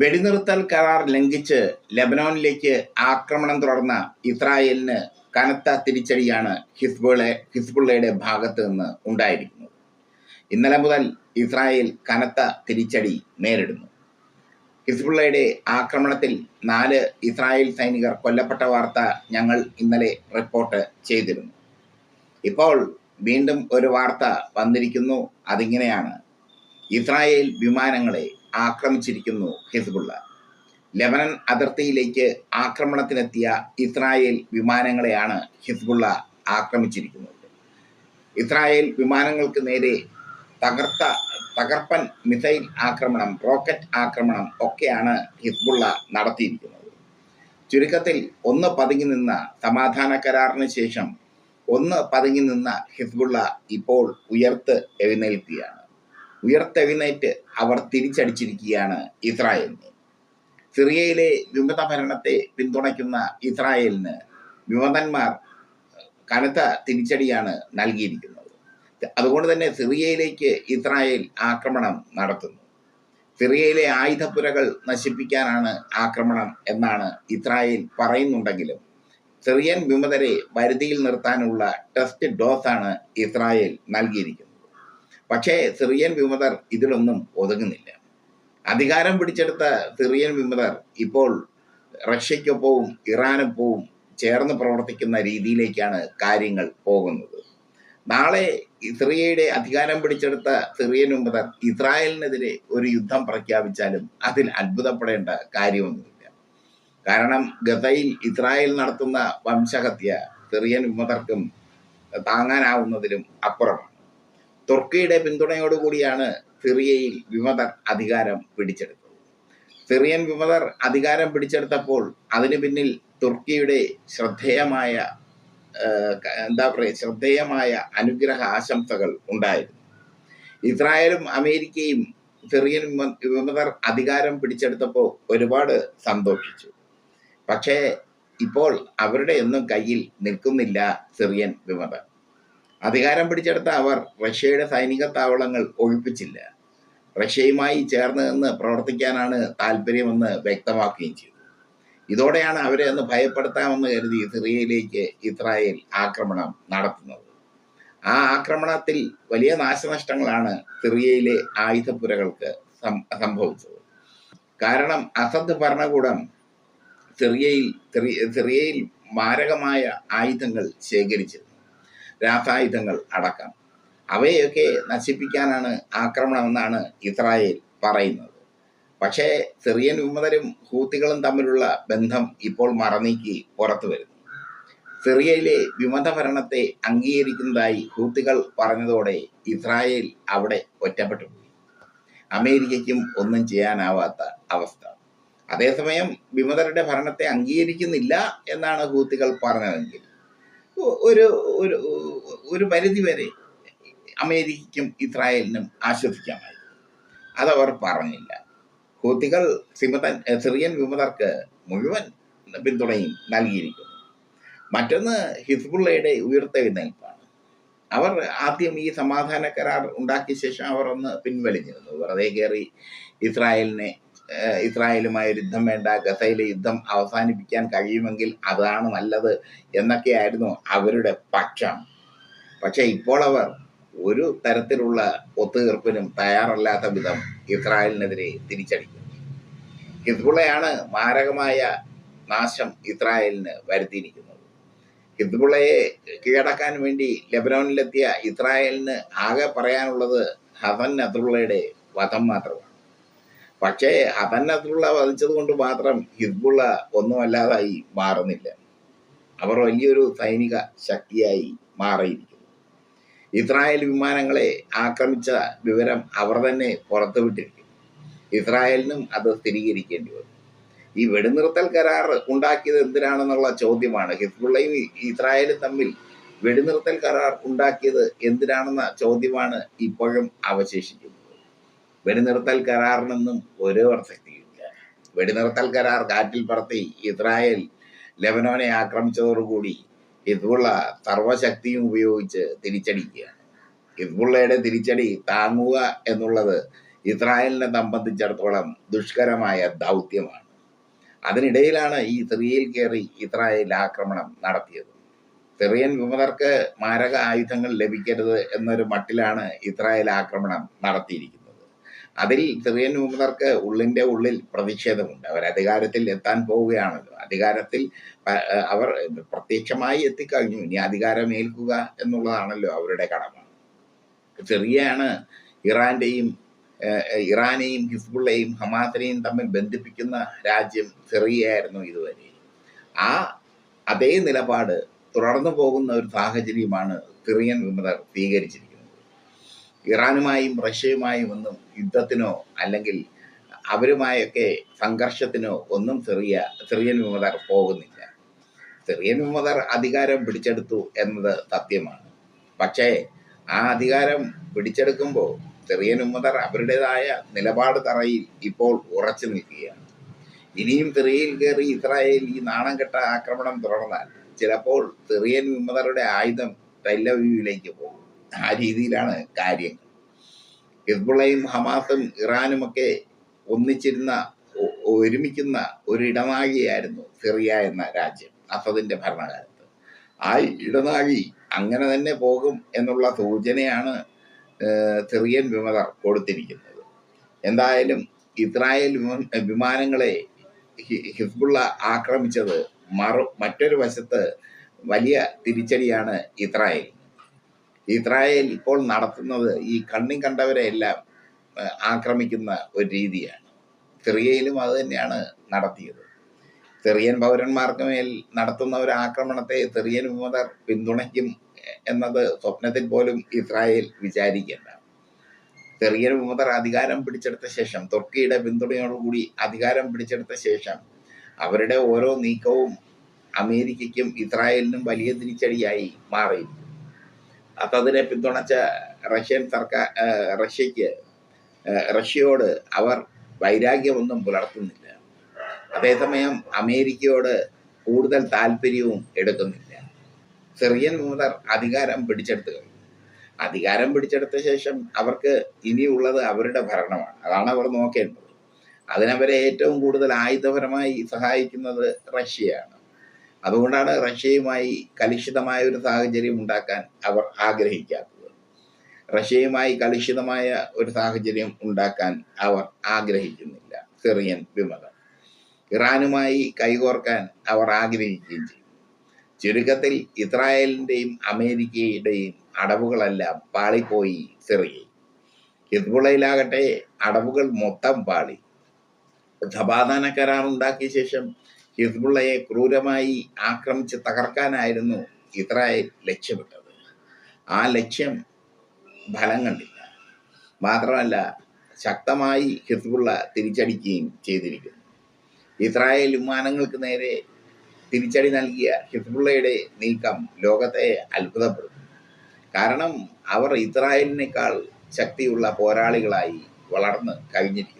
വെടിനിർത്തൽ കരാർ ലംഘിച്ച് ലെബനോനിലേക്ക് ആക്രമണം തുടർന്ന ഇസ്രായേലിന് കനത്ത തിരിച്ചടിയാണ് ഹിസ്ബുളെ ഹിസ്ബുള്ളയുടെ ഭാഗത്ത് നിന്ന് ഉണ്ടായിരിക്കുന്നത്. ഇന്നലെ മുതൽ ഇസ്രായേൽ കനത്ത തിരിച്ചടി നേരിടുന്നു. ഹിസ്ബുള്ളയുടെ ആക്രമണത്തിൽ നാല് ഇസ്രായേൽ സൈനികർ കൊല്ലപ്പെട്ട വാർത്ത ഞങ്ങൾ ഇന്നലെ റിപ്പോർട്ട് ചെയ്തിരുന്നു. ഇപ്പോൾ വീണ്ടും ഒരു വാർത്ത വന്നിരിക്കുന്നു. അതിങ്ങനെയാണ്. ഇസ്രായേൽ വിമാനങ്ങളെ ആക്രമിച്ചിരിക്കുന്നു ഹിസ്ബുള്ള. ലെബനൻ അതിർത്തിയിലേക്ക് ആക്രമണത്തിനെത്തിയ ഇസ്രായേൽ വിമാനങ്ങളെയാണ് ഹിസ്ബുള്ള ആക്രമിച്ചിരിക്കുന്നത്. ഇസ്രായേൽ വിമാനങ്ങൾക്ക് നേരെ തകർത്ത തകർപ്പൻ മിസൈൽ ആക്രമണം റോക്കറ്റ് ആക്രമണം ഒക്കെയാണ് ഹിസ്ബുള്ള നടത്തിയിരിക്കുന്നത്. ചുരുക്കത്തിൽ ഒന്ന് പതുങ്ങി നിന്ന സമാധാന കരാറിന് ശേഷം ഒന്ന് പതുങ്ങി നിന്ന ഹിസ്ബുള്ള ഇപ്പോൾ ഉയർത്ത് എഴുന്നേൽക്കുകയാണ്. ഉയർത്തെഴുന്നേറ്റ് അവർ തിരിച്ചടിച്ചിരിക്കുകയാണ് ഇസ്രായേലിനെ. സിറിയയിലെ വിമത ഭരണത്തെ പിന്തുണയ്ക്കുന്ന ഇസ്രായേലിന് വിമതന്മാർ കനത്ത തിരിച്ചടിയാണ് നൽകിയിരിക്കുന്നത്. അതുകൊണ്ട് തന്നെ സിറിയയിലേക്ക് ഇസ്രായേൽ ആക്രമണം നടത്തുന്നു. സിറിയയിലെ ആയുധപ്പുരകൾ നശിപ്പിക്കാനാണ് ആക്രമണം എന്നാണ് ഇസ്രായേൽ പറയുന്നുണ്ടെങ്കിലും സിറിയൻ വിമതരെ വരുതിയിൽ നിർത്താനുള്ള ടെസ്റ്റ് ഡോസാണ് ഇസ്രായേൽ നൽകിയിരിക്കുന്നത്. പക്ഷേ സിറിയൻ വിമതർ ഇതിലൊന്നും ഒതുങ്ങുന്നില്ല. അധികാരം പിടിച്ചെടുത്ത സിറിയൻ വിമതർ ഇപ്പോൾ റഷ്യയ്ക്കൊപ്പവും ഇറാനൊപ്പവും ചേർന്ന് പ്രവർത്തിക്കുന്ന രീതിയിലേക്കാണ് കാര്യങ്ങൾ പോകുന്നത്. നാളെ സിറിയയുടെ അധികാരം പിടിച്ചെടുത്ത സിറിയൻ വിമതർ ഇസ്രായേലിനെതിരെ ഒരു യുദ്ധം പ്രഖ്യാപിച്ചാലും അതിൽ അത്ഭുതപ്പെടേണ്ട കാര്യമൊന്നുമില്ല. കാരണം ഗസയിൽ ഇസ്രായേൽ നടത്തുന്ന വംശഹത്യ സിറിയൻ വിമതർക്കും താങ്ങാനാവുന്നതിലും അപ്പുറമാണ് തുർക്കിയുടെ പിന്തുണയോടുകൂടിയാണ് സിറിയയിൽ വിമതർ അധികാരം പിടിച്ചെടുത്തത്. സിറിയൻ വിമതർ അധികാരം പിടിച്ചെടുത്തപ്പോൾ അതിന് പിന്നിൽ തുർക്കിയുടെ ശ്രദ്ധേയമായ എന്താ പറയുക ശ്രദ്ധേയമായ അനുഗ്രഹ ആശംസകൾ ഉണ്ടായിരുന്നു. ഇസ്രായേലും അമേരിക്കയും സിറിയൻ വിമതർ അധികാരം പിടിച്ചെടുത്തപ്പോൾ ഒരുപാട് സന്തോഷിച്ചു. പക്ഷേ ഇപ്പോൾ അവരുടെ ഒന്നും കയ്യിൽ നിൽക്കുന്നില്ല സിറിയൻ വിമതർ. അധികാരം പിടിച്ചെടുത്ത അവർ റഷ്യയുടെ സൈനിക താവളങ്ങൾ ഒഴിപ്പിച്ചില്ല. റഷ്യയുമായി ചേർന്ന് നിന്ന് പ്രവർത്തിക്കാനാണ് താല്പര്യമെന്ന് വ്യക്തമാക്കുകയും ചെയ്തു. ഇതോടെയാണ് അവരെ ഒന്ന് ഭയപ്പെടുത്താമെന്ന് കരുതി സിറിയയിലേക്ക് ഇസ്രായേൽ ആക്രമണം നടത്തുന്നത്. ആ ആക്രമണത്തിൽ വലിയ നാശനഷ്ടങ്ങളാണ് സിറിയയിലെ ആയുധപ്പുരകൾക്ക് സംഭവിച്ചത്. കാരണം അസദ് ഭരണകൂടം സിറിയയിൽ സിറി- സിറിയയിൽ മാരകമായ ആയുധങ്ങൾ ശേഖരിച്ചിരുന്നു. രാസായുധങ്ങൾ അടക്കം. അവയൊക്കെ നശിപ്പിക്കാനാണ് ആക്രമണമെന്നാണ് ഇസ്രായേൽ പറയുന്നത്. പക്ഷേ സിറിയൻ വിമതരും ഹൂത്തികളും തമ്മിലുള്ള ബന്ധം ഇപ്പോൾ മറനീക്കി പുറത്തു വരുന്നു. സിറിയയിലെ വിമത ഭരണത്തെ അംഗീകരിക്കുന്നതായി ഹൂത്തികൾ പറഞ്ഞതോടെ ഇസ്രായേൽ അവിടെ ഒറ്റപ്പെട്ടു പോയി അമേരിക്കയ്ക്കും ഒന്നും ചെയ്യാനാവാത്ത അവസ്ഥ. അതേസമയം വിമതരുടെ ഭരണത്തെ അംഗീകരിക്കുന്നില്ല എന്നാണ് ഹൂത്തികൾ പറഞ്ഞതെങ്കിൽ. ഒരു ഒരു ഒരു പരിധി വരെ അമേരിക്കയ്ക്കും ഇസ്രായേലിനും ആശ്വസിക്കാമായിരുന്നു. അതവർ പറഞ്ഞില്ല. ഹൂത്തികൾ സിമതൻ സിറിയൻ വിമതർക്ക് മുഴുവൻ പിന്തുണയും നൽകിയിരിക്കുന്നു. മറ്റൊന്ന് ഹിസ്ബുള്ളയുടെ ഉയർത്തെഴുന്നേൽപ്പാണ്. അവർ ആദ്യം ഈ സമാധാന കരാർ ഉണ്ടാക്കിയ ശേഷം അവർ ഒന്ന് പിൻവലിഞ്ഞിരുന്നു. വെറുതെ കയറി ഇസ്രായേലിനെ ഇസ്രായേലുമായി യുദ്ധം വേണ്ട ഗസയിലെ യുദ്ധം അവസാനിപ്പിക്കാൻ കഴിയുമെങ്കിൽ അതാണ് നല്ലത് എന്നൊക്കെയായിരുന്നു അവരുടെ പക്ഷം. പക്ഷെ ഇപ്പോൾ അവർ ഒരു തരത്തിലുള്ള ഒത്തുതീർപ്പിനും തയ്യാറല്ലാത്ത വിധം ഇസ്രായേലിനെതിരെ തിരിച്ചടിക്കുന്നു ഹിസ്ബുള്ളയാണ് മാരകമായ നാശം ഇസ്രായേലിന് വരുത്തിയിരിക്കുന്നത്. ഹിസ്ബുള്ളയെ കീഴടക്കാൻ വേണ്ടി ലെബനോനിലെത്തിയ ഇസ്രായേലിന് ആകെ പറയാനുള്ളത് ഹസൻ നസറുള്ളയുടെ വധം മാത്രമാണ്. പക്ഷേ ഹസൻ നസറുള്ള വധിച്ചത് കൊണ്ട് മാത്രം ഹിസ്ബുള്ള ഒന്നുമല്ലാതായി മാറുന്നില്ല. അവർ വലിയൊരു സൈനിക ശക്തിയായി മാറിയിരിക്കുന്നു. ഇസ്രായേൽ വിമാനങ്ങളെ ആക്രമിച്ച വിവരം അവർ തന്നെ പുറത്തുവിട്ടിരിക്കും ഇസ്രായേലിനും അത് സ്ഥിരീകരിക്കേണ്ടി വന്നു. ഈ വെടിനിർത്തൽ കരാർ ഉണ്ടാക്കിയത് എന്തിനാണെന്നുള്ള ചോദ്യമാണ് ഹിസ്ബുള്ളയും ഇസ്രായേലും തമ്മിൽ വെടിനിർത്തൽ കരാർ ഉണ്ടാക്കിയത് എന്തിനാണെന്ന ചോദ്യമാണ് ഇപ്പോഴും അവശേഷിക്കുന്നത്. വെടിനിർത്തൽ കരാറിനൊന്നും ഒരു പ്രസക്തിയില്ല. വെടിനിർത്തൽ കരാർ കാറ്റിൽ പറത്തി ഇസ്രായേൽ ലെബനോനെ ആക്രമിച്ചതോടുകൂടി ഹിസ്ബുള്ള സർവശക്തിയും ഉപയോഗിച്ച് തിരിച്ചടിക്കുകയാണ്. ഹിസ്ബുള്ളയുടെ തിരിച്ചടി താങ്ങുക എന്നുള്ളത് ഇസ്രായേലിനെ സംബന്ധിച്ചിടത്തോളം ദുഷ്കരമായ ദൗത്യമാണ്. അതിനിടയിലാണ് ഈ സിറിയയിൽ കയറി ഇസ്രായേൽ ആക്രമണം നടത്തിയത്. സിറിയൻ വിമതർക്ക് മാരക ആയുധങ്ങൾ ലഭിക്കരുത് എന്നൊരു മട്ടിലാണ് ഇസ്രായേൽ ആക്രമണം നടത്തിയിരിക്കുന്നത്. അതിൽ സിറിയൻ വിമതർക്ക് ഉള്ളിന്റെ ഉള്ളിൽ പ്രതിഷേധമുണ്ട്. അവർ അധികാരത്തിൽ എത്താൻ പോവുകയാണല്ലോ അധികാരത്തിൽ അവർ പ്രത്യക്ഷമായി എത്തിക്കഴിഞ്ഞു. ഇനി അധികാരമേൽക്കുക എന്നുള്ളതാണല്ലോ അവരുടെ കടമ. സിറിയയാണ് ഇറാന്റെയും ഏഹ്, ഇറാനെയും ഹിസ്ബുള്ളയും ഹമാസിനെയും തമ്മിൽ ബന്ധിപ്പിക്കുന്ന രാജ്യം സിറിയയായിരുന്നു ഇതുവരെ. ആ അതേ നിലപാട് തുടർന്നു പോകുന്ന ഒരു സാഹചര്യമാണ് സിറിയൻ വിമതർ സ്വീകരിച്ചിരിക്കുന്നത്. ഇറാനുമായും റഷ്യയുമായും ഒന്നും യുദ്ധത്തിനോ അല്ലെങ്കിൽ അവരുമായൊക്കെ സംഘർഷത്തിനോ ഒന്നും സിറിയ സിറിയൻ വിമതർ പോകുന്നില്ല. സിറിയൻ വിമതർ അധികാരം പിടിച്ചെടുത്തു എന്നത് സത്യമാണ്. പക്ഷേ ആ അധികാരം പിടിച്ചെടുക്കുമ്പോൾ സിറിയൻ വിമതർ അവരുടേതായ നിലപാട് തറയിൽ ഇപ്പോൾ ഉറച്ചു നിൽക്കുകയാണ്. ഇനിയും സിറിയയിൽ കയറി ഇസ്രായേൽ ഈ നാണം കെട്ട ആക്രമണം തുടർന്നാൽ ചിലപ്പോൾ സിറിയൻ വിമതരുടെ ആയുധം ടെല്ലവീവിലേക്ക് പോകും. ആ രീതിയിലാണ് കാര്യം ഹിസ്ബുള്ളയും ഹമാസും ഇറാനുമൊക്കെ ഒന്നിച്ചിരുന്ന ഒരുമിക്കുന്ന ഒരു ഇടനാഴിയായിരുന്നു സിറിയ എന്ന രാജ്യം അസദിന്റെ ഭരണകാലത്ത്. ആ ഇടനാഴി അങ്ങനെ തന്നെ പോകും എന്നുള്ള സൂചനയാണ് സിറിയൻ വിമതർ കൊടുത്തിരിക്കുന്നത്. എന്തായാലും ഇസ്രായേൽ വിമ- വിമാനങ്ങളെ ഹിസ്ബുള്ള ആക്രമിച്ചത് മറു മറ്റൊരു വശത്ത് വലിയ തിരിച്ചടിയാണ് ഇസ്രായേൽ. ഇസ്രായേൽ ഇപ്പോൾ നടത്തുന്നത് ഈ കണ്ണി കണ്ടവരെ എല്ലാം ആക്രമിക്കുന്ന ഒരു രീതിയാണ്. സിറിയയിലും അത് തന്നെയാണ് നടത്തിയത്. സിറിയൻ പൗരന്മാർക്ക് മേൽ നടത്തുന്ന ഒരു ആക്രമണത്തെ സിറിയൻ വിമതർ പിന്തുണയ്ക്കും എന്നത് സ്വപ്നത്തിൽ പോലും ഇസ്രായേൽ വിചാരിക്കേണ്ട. സിറിയൻ വിമതർ അധികാരം പിടിച്ചെടുത്ത ശേഷം തുർക്കിയുടെ പിന്തുണയോടുകൂടി അധികാരം പിടിച്ചെടുത്ത ശേഷം അവരുടെ ഓരോ നീക്കവും അമേരിക്കയ്ക്കും ഇസ്രായേലിനും വലിയ തിരിച്ചടിയായി മാറിയിരിക്കും അത്തതിനെ പിന്തുണച്ച റഷ്യൻ സർക്കാർ റഷ്യക്ക് റഷ്യയോട് അവർ വൈരാഗ്യമൊന്നും പുലർത്തുന്നില്ല. അതേസമയം അമേരിക്കയോട് കൂടുതൽ താല്പര്യവും എടുക്കുന്നില്ല. സിറിയൻ മൂതർ അധികാരം പിടിച്ചെടുത്തു കഴിഞ്ഞു. അധികാരം പിടിച്ചെടുത്ത ശേഷം അവർക്ക് ഇനിയുള്ളത് അവരുടെ ഭരണമാണ്. അതാണ് അവർ നോക്കേണ്ടത്. അതിനവരെ ഏറ്റവും കൂടുതൽ ആയുധപരമായി സഹായിക്കുന്നത് റഷ്യയാണ്. അതുകൊണ്ടാണ് റഷ്യയുമായി കലുഷിതമായ ഒരു സാഹചര്യം ഉണ്ടാക്കാൻ അവർ ആഗ്രഹിക്കാത്തത്. റഷ്യയുമായി കലുഷിതമായ ഒരു സാഹചര്യം ഉണ്ടാക്കാൻ അവർ ആഗ്രഹിക്കുന്നില്ല. സിറിയൻ വിമതം. ഇറാനുമായി കൈകോർക്കാൻ അവർ ആഗ്രഹിക്കുകയും ചെയ്യും ചുരുക്കത്തിൽ ഇസ്രായേലിന്റെയും അമേരിക്കയുടെയും അടവുകളെല്ലാം പാളിപ്പോയി സിറിയയിൽ. ഹിസ്ബുള്ളയിലാകട്ടെ അടവുകൾ മൊത്തം പാളി. സമാധാന കരാർ ഉണ്ടാക്കിയ ശേഷം ഹിസ്ബുള്ളയെ ക്രൂരമായി ആക്രമിച്ച് തകർക്കാനായിരുന്നു ഇസ്രായേൽ ലക്ഷ്യമിട്ടത്. ആ ലക്ഷ്യം ഫലം കണ്ടില്ല. മാത്രമല്ല ശക്തമായി ഹിസ്ബുള്ള തിരിച്ചടിക്കുകയും ചെയ്തിരിക്കുന്നു. ഇസ്രായേൽ വിമാനങ്ങൾക്ക് നേരെ തിരിച്ചടി നൽകിയ ഹിസ്ബുള്ളയുടെ നീക്കം ലോകത്തെ അത്ഭുതപ്പെടുത്തും കാരണം അവർ ഇസ്രായേലിനേക്കാൾ ശക്തിയുള്ള പോരാളികളായി വളർന്ന് കഴിഞ്ഞിരിക്കുന്നു.